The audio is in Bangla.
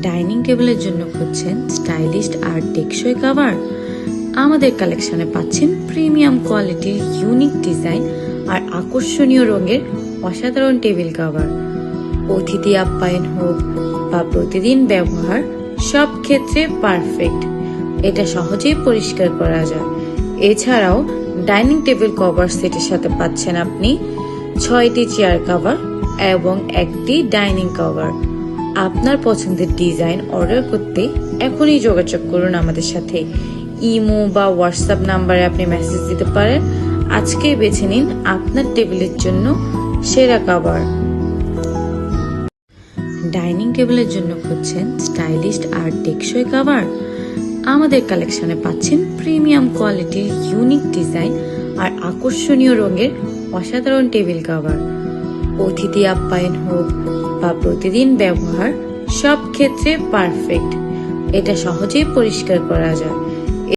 ডাইনিং টেবিলের জন্য খুঁজছেন স্টাইলিস্ট আর টেকসই কাভার। আমাদের কালেকশনে পাচ্ছেন প্রিমিয়াম কোয়ালিটির ইউনিক ডিজাইন আর আকর্ষণীয় রঙের অসাধারণ টেবিল কাভার। অতিথি আপ্যায়ন হোক বা প্রতিদিন ব্যবহার, সব ক্ষেত্রে পারফেক্ট। এটা সহজেই পরিষ্কার করা যায়। এছাড়াও ডাইনিং টেবিল কভার সেটের সাথে পাচ্ছেন আপনি ছয়টি চেয়ার কভার এবং একটি ডাইনিং কভার। আপনার পছন্দের ডিজাইন অর্ডার করতে এখনই যোগাযোগ করুন আমাদের সাথে। ইমো বা হোয়াটসঅ্যাপ নাম্বারে আপনি মেসেজ দিতে পারেন। আজকেই বেছে নিন আপনার টেবিলের জন্য সেরা কভার ডাইনিং টেবিলের জন্য খুঁজছেন স্টাইলিস্ট আর টেকসই কাভার আমাদের কালেকশনে পাচ্ছেন প্রিমিয়াম কোয়ালিটির ইউনিক ডিজাইন আর আকর্ষণীয় রঙের অসাধারণ টেবিল কাভার অতিথি আপ্যায়ন হোক বা প্রতিদিন ব্যবহার সব ক্ষেত্রে পারফেক্ট এটা সহজেই পরিষ্কার করা যায়।